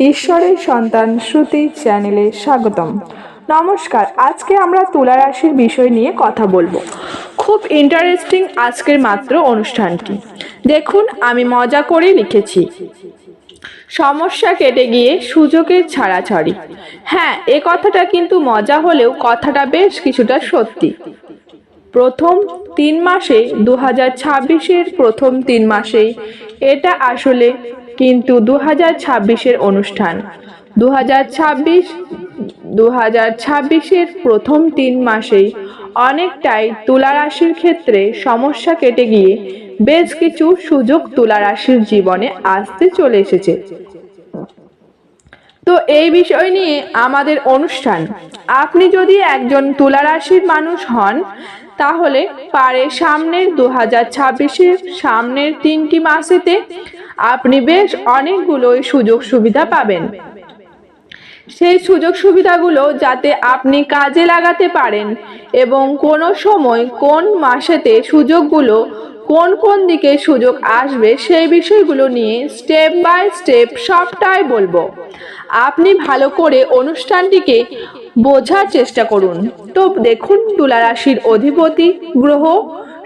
ঈশ্বরের সন্তান শ্রুতি চ্যানেলে স্বাগতম। নমস্কার, আজকে আমরা তুলা রাশির বিষয় নিয়ে কথা বলব। খুব ইন্টারেস্টিং আজকের মাত্র অনুষ্ঠানটি। দেখুন, আমি মজা করে লিখেছি। সমস্যা কেটে গিয়ে সুযোগের ছাড়াছাড়ি। হ্যাঁ এ কথাটা কিন্তু মজা হলেও কথাটা বেশ কিছুটা সত্যি। প্রথম তিন মাসে দু হাজার প্রথম তিন মাসেই এটা আসলে কিন্তু দু হাজার ছাব্বিশের অনুষ্ঠান। দু হাজার ছাব্বিশ দু হাজার ছাব্বিশের প্রথম তিন মাসেই অনেকটাই তুলা রাশির ক্ষেত্রে সমস্যা কেটে গিয়ে বেশ কিছু সুযোগ তুলা রাশির জীবনে আসতে চলে এসেছে। তো এই বিষয় নিয়ে আমাদের অনুষ্ঠান। আপনি যদি একজন তুলা রাশির মানুষ হন, তাহলে পারে সামনের দু হাজার ছাব্বিশের সামনের তিনটি মাসেতে আপনি বেশ অনেকগুলোই সুযোগ সুবিধা পাবেন। সেই সুযোগ সুবিধাগুলো যাতে আপনি কাজে লাগাতে পারেন এবং কোনো সময় কোন মাসেতে সুযোগগুলো কোন কোন দিকে সুযোগ আসবে সেই বিষয়গুলো নিয়ে স্টেপ বাই স্টেপ সবটাই বলব। আপনি ভালো করে অনুষ্ঠানটিকে বোঝার চেষ্টা করুন। তো দেখুন তুলারাশির অধিপতি গ্রহ,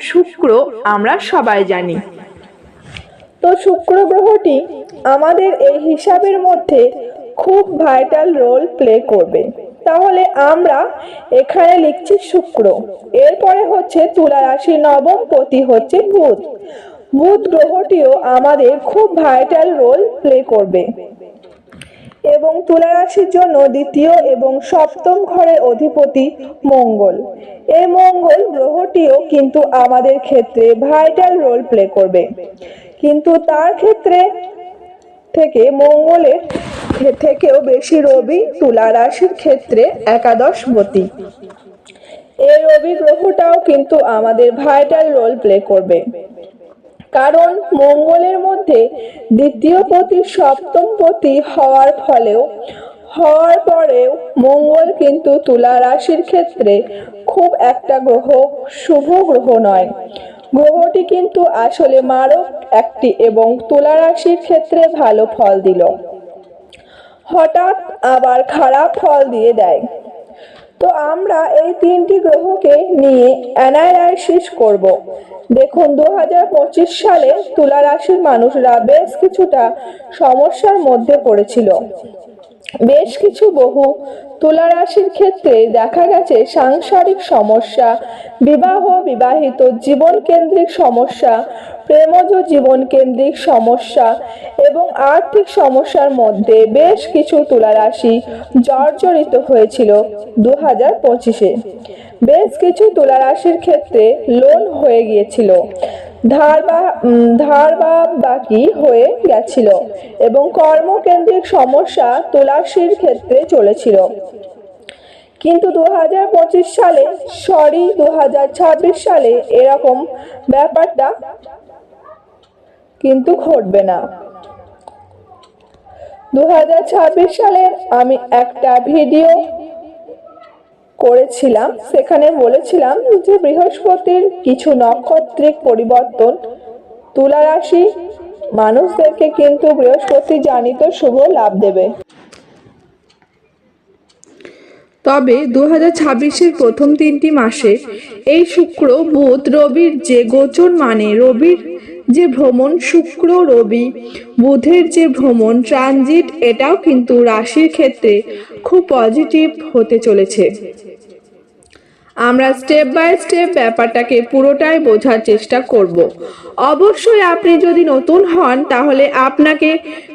শুক্র আমরা সবাই জানি। তো শুক্র গ্রহটি আমাদের এই হিসাবের মধ্যে খুব ভাইটাল রোল প্লে করবে। তাহলে আমরা এখানে লিখছি শুক্র। এরপরে হচ্ছে তুলা রাশি নবম পতি হচ্ছে বুধ। বুধ গ্রহটিও আমাদের খুব ভাইটাল রোল প্লে করবে। এবং তুলা রাশির জন্য দ্বিতীয় এবং সপ্তম ঘরের অধিপতি মঙ্গল। এই মঙ্গল গ্রহটিও কিন্তু আমাদের ক্ষেত্রে ভাইটাল রোল প্লে করবে। কিন্তু তার ক্ষেত্রে থেকে মঙ্গলের থেকেও বেশি রবি তুলা রাশির ক্ষেত্রে একাদশপতি। এই রবি গ্রহটাও কিন্তু আমাদের ভাইটাল রোল প্লে করবে। কারণ মঙ্গলের মধ্যে দ্বিতীয় পতি, সপ্তম পতি হওয়ার ফলেও, হওয়ার পরেও মঙ্গল কিন্তু তুলা রাশির ক্ষেত্রে খুব একটা গ্রহ, শুভ গ্রহ নয়। গ্রহটি কিন্তু আসলে মারক একটি এবং তুলা রাশির ক্ষেত্রে ভালো ফল দিল। হঠাৎ আবার খারাপ ফল দিয়ে দেয়। তো আমরা এই তিনটি গ্রহকে নিয়ে অ্যানালাইসিস করব। দেখুন দু হাজার পঁচিশ সালে তুলা রাশির মানুষরা বেশ কিছুটা সমস্যার মধ্যে পড়েছিল। বেশ কিছু বহু তুলা রাশির ক্ষেত্রে দেখা গেছে সাংসারিক সমস্যা, বিবাহ বিবাহিত জীবন কেন্দ্রিক সমস্যা, প্রেমজ জীবন কেন্দ্রিক সমস্যা এবং আর্থিক সমস্যার মধ্যে বেশ কিছু তুলা রাশি জর্জরিত হয়েছিল দু হাজার পঁচিশে। বেশ কিছু তুলা রাশির ক্ষেত্রে লোন হয়ে গিয়েছিল। ধার বা বাকি হয়ে গেছিল এবং কর্মকেন্দ্রিক সমস্যা তুলাশির ক্ষেত্রে চলেছিল। কিন্তু দু হাজার পঁচিশ সালে, সরি দু ছাব্বিশ সালে এরকম ব্যাপারটা কিন্তু ঘটবে না। দু ছাব্বিশ সালে আমি একটা ভিডিও করেছিলাম, সেখানে বলেছিলাম যে বৃহস্পতির কিছু নক্ষত্রিক পরিবর্তন তুলা রাশি মানুষদেরকে কিন্তু বৃহস্পতি জানিত শুভ লাভ দেবে। তবে দু হাজার প্রথম তিনটি মাসে এই শুক্র, বুধ, রবির যে গোচর মানে রবির যে ভ্রমণ, শুক্র, রবি, বুধের যে ভ্রমণ, ট্রানজিট, এটাও কিন্তু রাশির ক্ষেত্রে খুব পজিটিভ হতে চলেছে। আমরা স্টেপ বাই স্টেপ ব্যাপারটাকে পুরোটাই বোঝার চেষ্টা করব। অবশ্যই আপনি যদি নতুন হন, তাহলে আপনাকে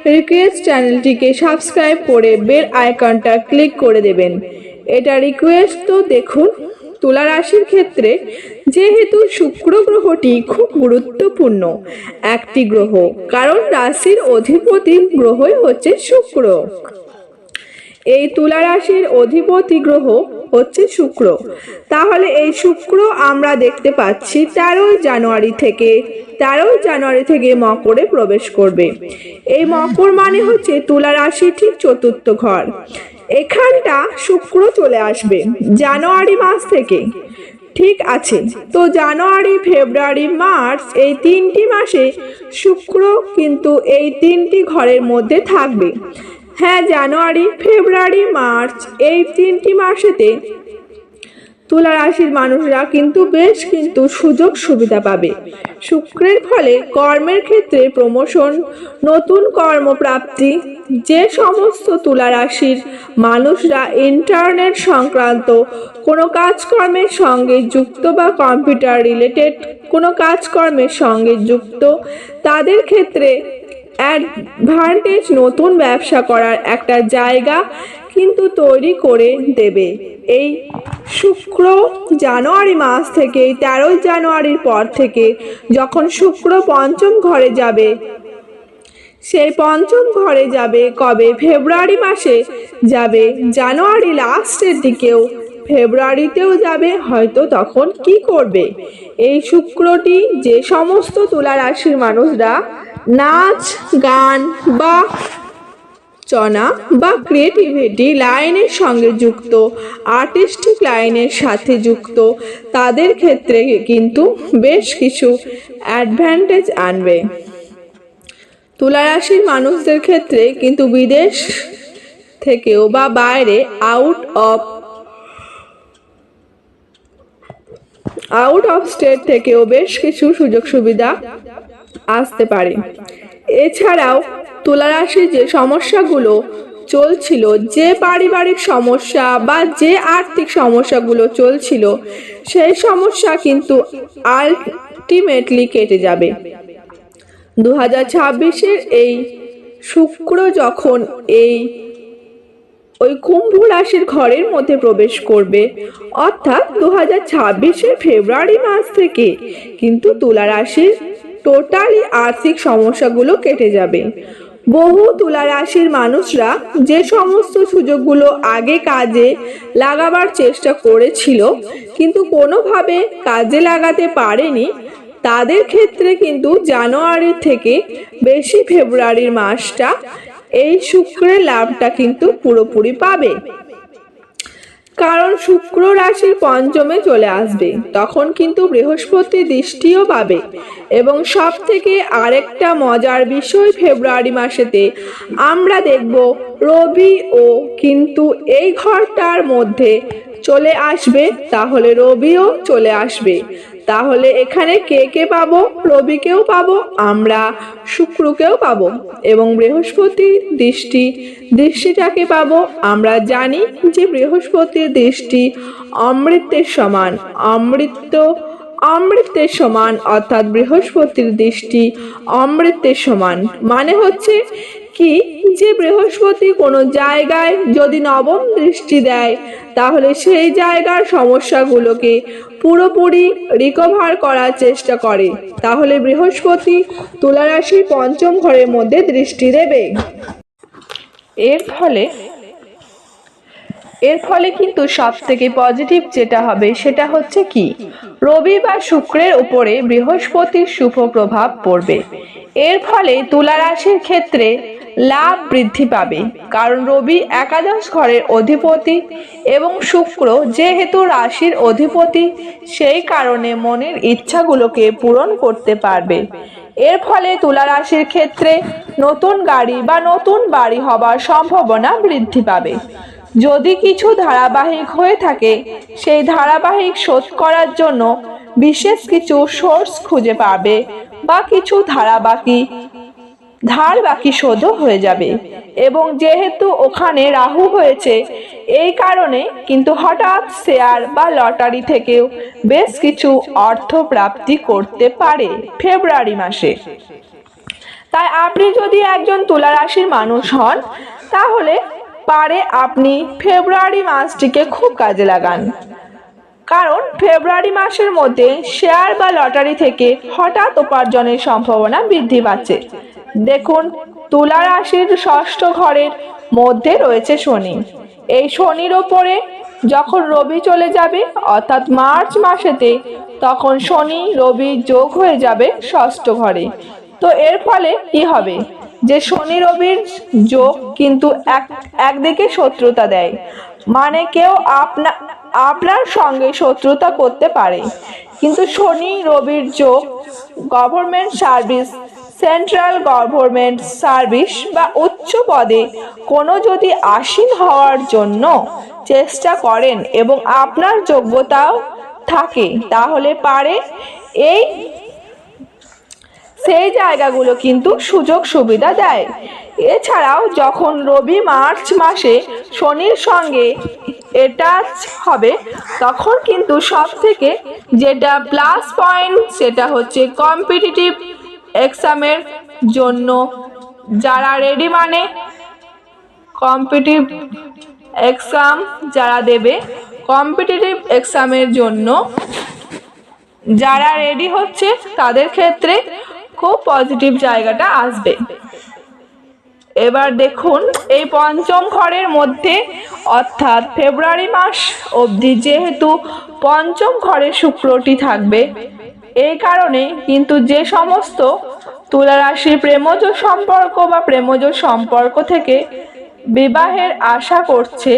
রিকোয়েস্ট চ্যানেলটিকে সাবস্ক্রাইব করে বেল আইকনটা ক্লিক করে দেবেন। এটা রিকোয়েস্ট তো দেখুন, তুলা রাশির ক্ষেত্রে যেহেতু শুক্র গ্রহটি খুব গুরুত্বপূর্ণ একটি গ্রহ, কারণ রাশির অধিপতি গ্রহই হচ্ছে শুক্র। এই তুলা রাশির অধিপতি গ্রহ হচ্ছে শুক্র। তাহলে এই শুক্র আমরা দেখতে পাচ্ছি তেরোই জানুয়ারি থেকে, তেরোই জানুয়ারি থেকে মকরে প্রবেশ করবে। এই মকর মানে হচ্ছে তুলা রাশি ঠিক চতুর্থ ঘর। এখানটা শুক্র চলে আসবে, জানুয়ারি মাস থেকে। ঠিক আছে, তো জানুয়ারি, ফেব্রুয়ারি, মার্চ এই তিনটি মাসে শুক্র কিন্তু এই তিনটি ঘরের মধ্যে থাকবে। হ্যাঁ জানুয়ারি, ফেব্রুয়ারি, মার্চ এই তিনটি মাসেতে তুলা রাশির মানুষরা কিন্তু বেশ কিন্তু সুযোগ সুবিধা পাবে। শুক্রের ফলে কর্মের ক্ষেত্রে প্রমোশন নতুন কর্মপ্রাপ্তি, যে সমস্ত তুলা রাশির মানুষরা ইন্টারনেট সংক্রান্ত কোনো কাজকর্মের সঙ্গে যুক্ত বা কম্পিউটার রিলেটেড কোনো কাজকর্মের সঙ্গে যুক্ত, তাদের ক্ষেত্রে অ্যাডভান্টেজ নতুন ব্যবসা করার একটা জায়গা কিন্তু তৈরি করে দেবে। এই শুক্র জানুয়ারি মাস থেকে তেরোই জানুয়ারির পর থেকে যখন শুক্র পঞ্চম ঘরে যাবে সেই পঞ্চম ঘরে যাবে কবে? ফেব্রুয়ারি মাসে যাবে। জানুয়ারি লাস্টের দিকেও ফেব্রুয়ারিতেও যাবে, হয়তো তখন কি করবে? এই শুক্রটি যে সমস্ত তুলা রাশির মানুষরা নাচ, গান বা চনা বা ক্রিয়েটিভিটি লাইনের সঙ্গে যুক্ত আর্টিস্টিক লাইনের সাথে যুক্ত, তাদের ক্ষেত্রে কিন্তু বেশ কিছু অ্যাডভান্টেজ আনবে। তুলা রাশির মানুষদের ক্ষেত্রে কিন্তু বিদেশ থেকেও বা বাইরে out of out of state থেকেও বেশ কিছু সুযোগ সুবিধা আসতে পারে। এছাড়াও তুলা রাশির যে সমস্যাগুলো চলছিল, যে পারিবারিক সমস্যা বা যে আর্থিক সমস্যাগুলো চলছিল, সেই সমস্যা কিন্তু আলটিমেটলি কেটে যাবে। দু হাজার ছাব্বিশের এই শুক্র যখন এই, ওই কুম্ভ রাশির ঘরের মধ্যে প্রবেশ করবে, অর্থাৎ দু হাজার ছাব্বিশের ফেব্রুয়ারি মাস থেকে কিন্তু তুলা রাশির টোটালি আর্থিক সমস্যাগুলো কেটে যাবে। বহু তুলা রাশির মানুষরা যে সমস্ত সুযোগগুলো আগে কাজে লাগাবার চেষ্টা করেছিল, কিন্তু কোনোভাবে কাজে লাগাতে পারেনি, তাদের ক্ষেত্রে কিন্তু জানুয়ারি থেকে বেশি ফেব্রুয়ারির মাসটা এই শুক্রের লাভটা কিন্তু পুরোপুরি পাবে। কারণ শুক্র রাশির পঞ্চমে চলে আসবে। তখন কিন্তু বৃহস্পতি দৃষ্টিও পাবে। এবং সব থেকে আরেকটা মজার বিষয় ফেব্রুয়ারি মাসেতে আমরা দেখব রবি ও কিন্তু এই ঘরটার মধ্যে চলে আসবে, তাহলে রবিও চলে আসবে। তাহলে এখানে কে কে পাবো? রবিকেও পাবো, আমরা শুক্রকেও পাবো এবং বৃহস্পতির দৃষ্টি। দৃষ্টিটাকে পাবো, আমরা জানি যে বৃহস্পতির দৃষ্টি অমৃতের সমান। অমৃত, অমৃতের সমান, অর্থাৎ বৃহস্পতির দৃষ্টি অমৃতের সমান। মানে হচ্ছে কি? যে বৃহস্পতি কোনো জায়গায় যদি নবম দৃষ্টি দেয়, তাহলে সেই জায়গার সমস্যাগুলোকে পুরোপুরি রিকভার করার চেষ্টা করে। তাহলে বৃহস্পতি তুলা রাশির পঞ্চম ঘরের মধ্যে দৃষ্টি দেবে। এর ফলে এর ফলে কিন্তু সব থেকে পজিটিভ যেটা হবে সেটা হচ্ছে কি? রবি বা শুক্রের উপরে বৃহস্পতির শুভ প্রভাব পড়বে। এর ফলে তুলা রাশির ক্ষেত্রে লাভ বৃদ্ধি পাবে। কারণ রবি একাদশ ঘরের অধিপতি এবং শুক্র যেহেতু রাশির অধিপতি, সেই কারণে মনের ইচ্ছাগুলোকে পূরণ করতে পারবে। এর ফলে তুলা রাশির ক্ষেত্রে নতুন গাড়ি বা নতুন বাড়ি হবার সম্ভাবনা বৃদ্ধি পাবে। যদি কিছু ধারাবাহিক হয়ে থাকে, সেই ধারাবাহিক শোধ করার জন্য বিশেষ কিছু সোর্স খুঁজে পাবে বা কিছু ধারাবাকি ধার বাকি শোধও হয়ে যাবে। এবং যেহেতু ওখানে রাহু হয়েছে, এই কারণে কিন্তু হঠাৎ শেয়ার বা লটারি থেকেও বেশ কিছু অর্থ প্রাপ্তি করতে পারে ফেব্রুয়ারি মাসে। তাই আপনি যদি একজন তুলা রাশির মানুষ হন, তাহলে পারে আপনি ফেব্রুয়ারি মাসটিকে খুব কাজে লাগান। কারণ ফেব্রুয়ারি মাসের মধ্যে শেয়ার বা লটারি থেকে হঠাৎ উপার্জনের সম্ভাবনা বৃদ্ধি পাচ্ছে। দেখুন তুলা রাশির ষষ্ঠ ঘরের মধ্যে রয়েছে শনি। এই শনির ওপরে যখন রবি চলে যাবে, অর্থাৎ মার্চ মাসেতে, তখন শনি, রবি যোগ হয়ে যাবে ষষ্ঠ ঘরে। তো এর ফলে কি হবে? যে শনি, রবির যোগ কিন্তু এক, একদিকে শত্রুতা দেয়। মানে কেউ আপনা, আপনার সঙ্গে শত্রুতা করতে পারে। কিন্তু শনি, রবির যোগ government service central government service বা উচ্চ পদে কোনো যদি আসীন হওয়ার জন্য চেষ্টা করেন এবং আপনার যোগ্যতাও থাকে, তাহলে পারে। এই, সেই জায়গাগুলো কিন্তু সুযোগ সুবিধা দেয়। এছাড়াও যখন রবি মার্চ মাসে শনির সঙ্গে অ্যাটাচ হবে, তখন কিন্তু সব থেকে যেটা প্লাস পয়েন্ট সেটা হচ্ছে কম্পিটিটিভ এক্সামের জন্য। যারা রেডি মানে কম্পিটিভ এক্সাম যারা দেবে কম্পিটিটিভ এক্সামের জন্য যারা রেডি হচ্ছে, তাদের ক্ষেত্রে খুব পজিটিভ জায়গাটা আসবে। এবার দেখুন, এই পঞ্চম ঘরের মধ্যে, অর্থাৎ ফেব্রুয়ারি মাস অবধি যেহেতু পঞ্চম ঘরে শুক্রটি থাকবে এই কারণে কিন্তু যে সমস্ত তুলা রাশির প্রেমজ সম্পর্ক বা প্রেমজ সম্পর্ক থেকে বিবাহের আশা করছে,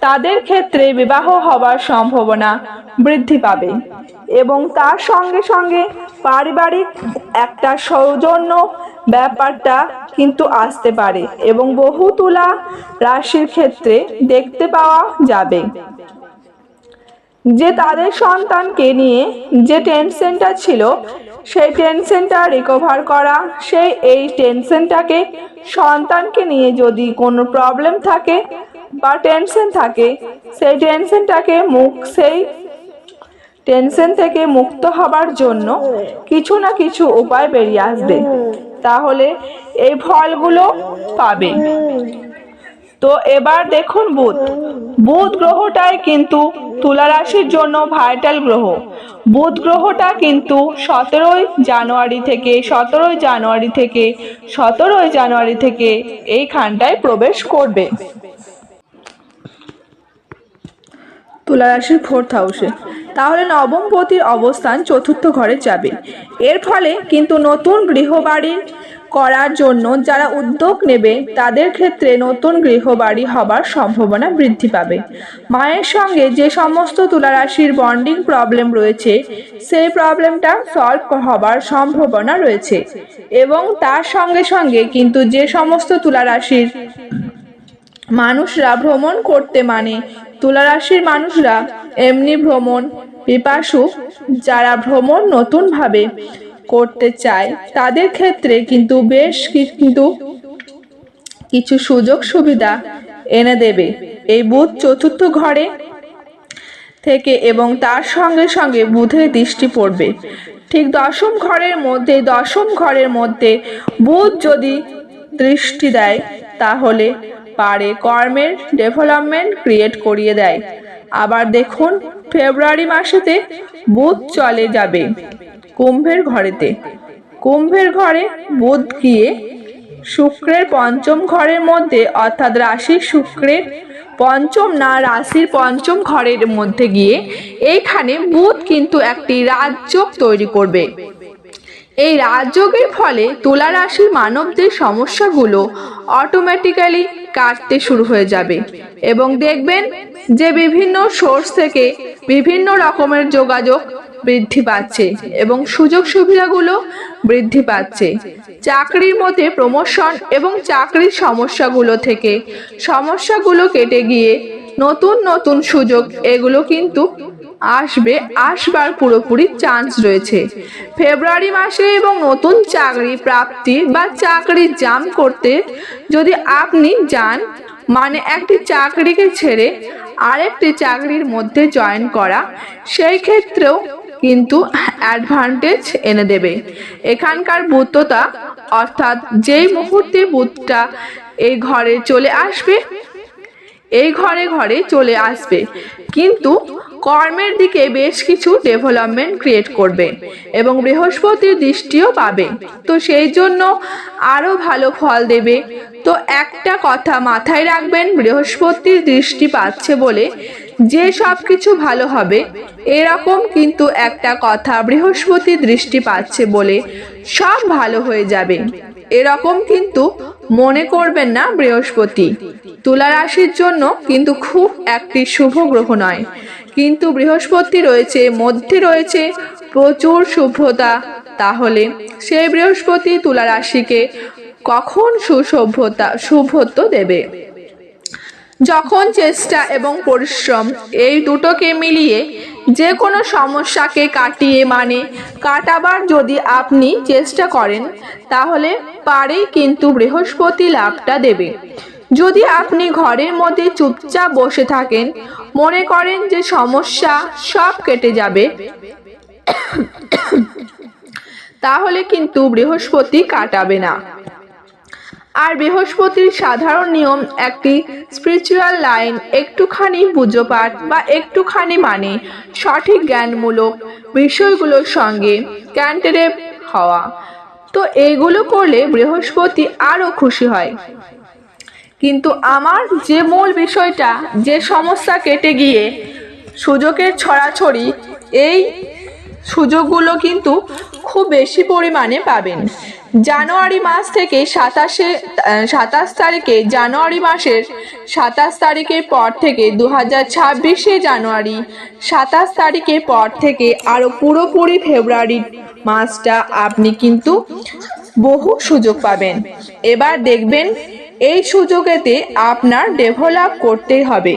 তাদের ক্ষেত্রে বিবাহ হবার সম্ভাবনা বৃদ্ধি পাবে এবং তার সঙ্গে সঙ্গে পারিবারিক একটা সৌজন্য ব্যাপারটা কিন্তু আসতে পারে এবং বহু তুলা রাশির ক্ষেত্রে দেখতে পাওয়া যাবে। যে তাদের সন্তানকে নিয়ে যে টেনশনটা ছিল, সেই টেনশনটা রিকভার করা, সেই এই টেনশনটাকে সন্তানকে নিয়ে যদি কোনো প্রবলেম থাকে বা টেনশন থাকে, সেই টেনশনটাকে মুখ, সেই টেনশন থেকে মুক্ত হবার জন্য কিছু না কিছু উপায় বেরিয়ে আসবে। তাহলে এই ফলগুলো পাবে। তো এবার দেখুন বুধ। বুধ গ্রহটাই কিন্তু তুলা রাশির জন্য ভাইটাল গ্রহ। বুধ গ্রহটা কিন্তু সতেরোই জানুয়ারি থেকে, সতেরোই জানুয়ারি থেকে, সতেরোই জানুয়ারি থেকে এইখানটায় প্রবেশ করবে। তুলা রাশির ফোর্থ হাউসে তাহলে নবম পতির অবস্থান চতুর্থ ঘরে যাবে। এর ফলে কিন্তু নতুন গৃহবাড়ি করার জন্য যারা উদ্যোগ নেবে, তাদের ক্ষেত্রে নতুন গৃহবাড়ি হবার সম্ভাবনা বৃদ্ধি পাবে। মায়ের সঙ্গে যে সমস্ত তুলারাশির বন্ডিং প্রবলেম রয়েছে, সেই প্রবলেমটা সলভ হবার সম্ভাবনা রয়েছে। এবং তার সঙ্গে সঙ্গে কিন্তু যে সমস্ত তুলারাশির মানুষরা ভ্রমণ করতে মানে। তুলারাশির মানুষরা এমনি ভ্রমণ, পিপাসু, যারা ভ্রমণ নতুনভাবে করতে চায়, তাদের ক্ষেত্রে কিন্তু বেশ কিন্তু কিছু সুযোগ সুবিধা এনে দেবে। এই বুধ চতুর্থ ঘরে থেকে এবং তার সঙ্গে সঙ্গে বুধের দৃষ্টি পড়বে। ঠিক দশম ঘরের মধ্যে, দশম ঘরের মধ্যে বুধ যদি দৃষ্টি দেয়, তাহলে পারে কর্মের ডেভেলপমেন্ট ক্রিয়েট করিয়ে দেয়। আবার দেখুন, ফেব্রুয়ারি মাসেতে বুধ চলে যাবে কুম্ভের ঘরেতে। কুম্ভের ঘরে বুধ গিয়ে শুক্রের পঞ্চম ঘরের মধ্যে, অর্থাৎ রাশির শুক্রের পঞ্চম না, রাশির পঞ্চম ঘরের মধ্যে গিয়ে এইখানে বুধ কিন্তু একটি রাজযোগ তৈরি করবে। এই রাজযোগের ফলে তুলা রাশির মানবদের সমস্যাগুলো অটোমেটিক্যালি কাটতে শুরু হয়ে যাবে। এবং দেখবেন যে বিভিন্ন সোর্স থেকে বিভিন্ন রকমের যোগাযোগ বৃদ্ধি পাচ্ছে এবং সুযোগ সুবিধাগুলো বৃদ্ধি পাচ্ছে। চাকরির মধ্যে প্রমোশন এবং চাকরির সমস্যাগুলো থেকে সমস্যাগুলো কেটে গিয়ে নতুন নতুন সুযোগ, এগুলো কিন্তু আসবে, আসবার পুরোপুরি চান্স রয়েছে। ফেব্রুয়ারি মাসে এবং নতুন চাকরি প্রাপ্তি বা চাকরি জাম করতে যদি আপনি যান মানে একটি চাকরিকে ছেড়ে আরেকটি চাকরির মধ্যে জয়েন করা, সেই ক্ষেত্রেও কিন্তু অ্যাডভান্টেজ এনে দেবে। এখানকার বুদ্ধতা, অর্থাৎ যেই মুহূর্তে বুধটা এই ঘরে চলে আসবে, এই ঘরে ঘরে চলে আসবে। কিন্তু কর্মের দিকে বেশ কিছু ডেভেলপমেন্ট ক্রিয়েট করবে এবং বৃহস্পতির দৃষ্টিও পাবে। তো সেই জন্য আরও ভালো ফল দেবে। তো একটা কথা মাথায় রাখবেন, বৃহস্পতির দৃষ্টি পাচ্ছে বলে যে সব কিছু ভালো হবে, এরকম কিন্তু একটা কথা বৃহস্পতি দৃষ্টি পাচ্ছে বলে সব ভালো হয়ে যাবে। এরকম কিন্তু মনে করবেন না বৃহস্পতি। তুলা রাশির জন্য কিন্তু খুব একটি শুভ গ্রহ নয়। কিন্তু বৃহস্পতি রয়েছে, মধ্যে রয়েছে প্রচুর শুভ্রতা তাহলে সেই বৃহস্পতি তুলা রাশিকে কখন সুসভ্যতা শুভত্ব দেবে? যখন চেষ্টা এবং পরিশ্রম এই দুটোকে মিলিয়ে যে কোনো সমস্যাকে কাটিয়ে মানে কাটাবার যদি আপনি চেষ্টা করেন, তাহলে পারেই কিন্তু বৃহস্পতি লাভটা দেবে। যদি আপনি ঘরের মধ্যে চুপচাপ বসে থাকেন, মনে করেন যে সমস্যা সব কেটে যাবে, তাহলে কিন্তু বৃহস্পতি কাটাবে না। আর বৃহস্পতির সাধারণ নিয়ম একটি স্পিরিচুয়াল লাইন একটুখানি পুজো পাঠ বা একটুখানি মানে সঠিক জ্ঞানমূলক বিষয়গুলোর সঙ্গে ক্যান্টারে হওয়া। তো এইগুলো করলে বৃহস্পতি আরও খুশি হয়। কিন্তু আমার যে মূল বিষয়টা, যে সমস্যা কেটে গিয়ে সুযোগের ছড়াছড়ি, এই সুযোগগুলো কিন্তু খুব বেশি পরিমাণে পাবেন। জানুয়ারি মাস থেকে সাতাশে সাতাশ তারিখে, জানুয়ারি মাসের সাতাশ তারিখের পর থেকে দু হাজার ছাব্বিশে জানুয়ারি, সাতাশ তারিখের পর থেকে আরও পুরোপুরি ফেব্রুয়ারি মাসটা আপনি কিন্তু বহু সুযোগ পাবেন। এবার দেখবেন, এই সুযোগেতে আপনার ডেভেলপ করতে হবে।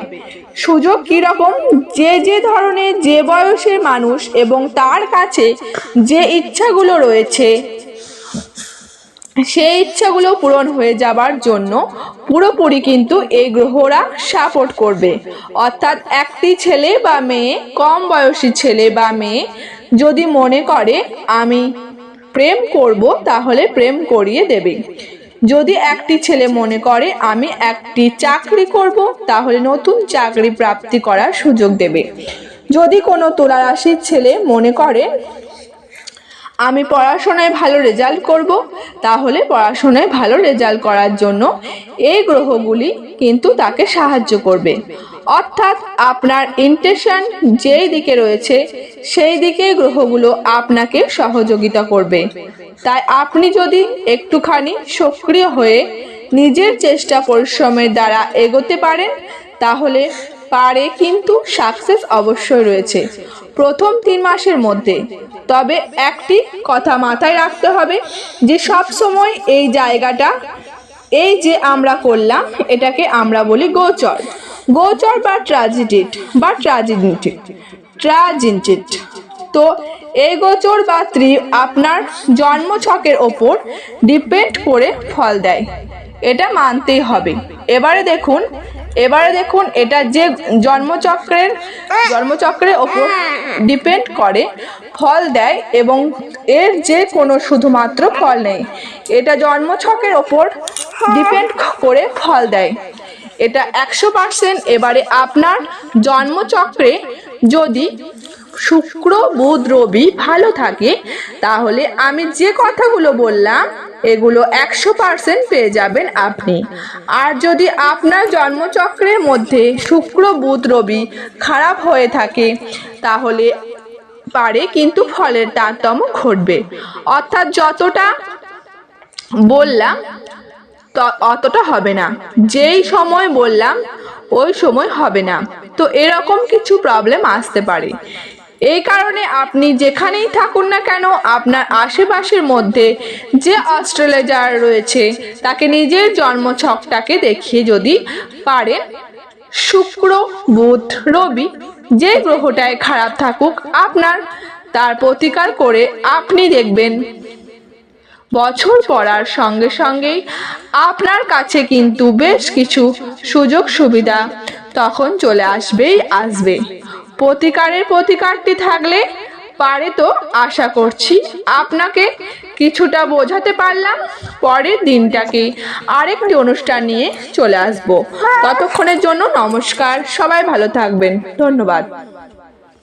সুযোগ কীরকম? যে যে ধরনের, যে বয়সের মানুষ এবং তার কাছে যে ইচ্ছাগুলো রয়েছে সেই ইচ্ছাগুলো পূরণ হয়ে যাবার জন্য পুরোপুরি কিন্তু এই গ্রহরা সাপোর্ট করবে। অর্থাৎ একটি ছেলে বা মেয়ে, কম বয়সী ছেলে বা মেয়ে যদি মনে করে, আমি প্রেম করব, তাহলে প্রেম করিয়ে দেবে। যদি একটি ছেলে মনে করে, আমি একটি চাকরি করব, তাহলে নতুন চাকরি প্রাপ্তি করার সুযোগ দেবে। যদি কোনো তুলা রাশির ছেলে মনে করে আমি পড়াশোনায় ভালো রেজাল্ট করব, তাহলে পড়াশোনায় ভালো রেজাল্ট করার জন্য এই গ্রহগুলি কিন্তু তাকে সাহায্য করবে। অর্থাৎ আপনার ইন্টেনশন যেই দিকে রয়েছে, সেই দিকে গ্রহগুলো আপনাকে সহযোগিতা করবে। তাই আপনি যদি একটুখানি সক্রিয় হয়ে নিজের চেষ্টা, পরিশ্রমের দ্বারা এগোতে পারেন, তাহলে পারে কিন্তু সাকসেস অবশ্যই রয়েছে। প্রথম তিন মাসের মধ্যে। তবে একটি কথা মাথায় রাখতে হবে যে সব সময় এই জায়গাটা, এই যে আমরা করলাম, এটাকে আমরা বলি গোচর। গোচর বা ট্রাজিডিট বা ট্রাজিডিট ট্রাজিডিট তো এই গোচর বা ত্রি আপনার জন্মছকের ওপর ডিপেন্ড করে ফল দেয়। এটা মানতেই হবে। এবারে দেখুন এবারে দেখুন, এটা যে জন্মচক্রের জন্মচক্রের ওপর ডিপেন্ড করে, ফল দেয় এবং এর যে কোনো শুধুমাত্র ফল নেই। এটা জন্মছকের ওপর ডিপেন্ড করে ফল দেয়। এটা একশো পার্সেন্ট এবারে আপনার জন্মচক্রে যদি শুক্র, বুধ, রবি ভালো থাকে, তাহলে আমি যে কথাগুলো বললাম এগুলো একশো পার্সেন্ট পেয়ে যাবেন আপনি। আর যদি আপনার জন্মচক্রের মধ্যে শুক্র, বুধ, রবি খারাপ হয়ে থাকে, তাহলে পারে কিন্তু ফলের তারতম্য ঘটবে। অর্থাৎ যতটা বললাম অতটা হবে না। যেই সময় বললাম, ওই সময় হবে না। তো এরকম কিছু প্রবলেম আসতে পারে। এই কারণে আপনি যেখানেই থাকুন না কেন, আপনার আশেপাশের মধ্যে যে অস্ট্রেলিয়া রয়েছে, তাকে নিজের জন্মছকটাকে দেখিয়ে যদি পারেন, শুক্র, বুধ, রবি, যে গ্রহটায় খারাপ থাকুক, আপনার তার প্রতিকার করে আপনি দেখবেন। বছর পড়ার সঙ্গে সঙ্গেই আপনার কাছে কিন্তু বেশ কিছু সুযোগ সুবিধা তখন চলে আসবেই, আসবে। প্রতিকারের প্রতিকারটি থাকলে পারে তো আশা করছি আপনাকে কিছুটা বোঝাতে পারলাম পরের দিনটাকে। আরেকটি অনুষ্ঠান নিয়ে চলে আসব। ততক্ষণের জন্য নমস্কার, সবাই ভালো থাকবেন। ধন্যবাদ।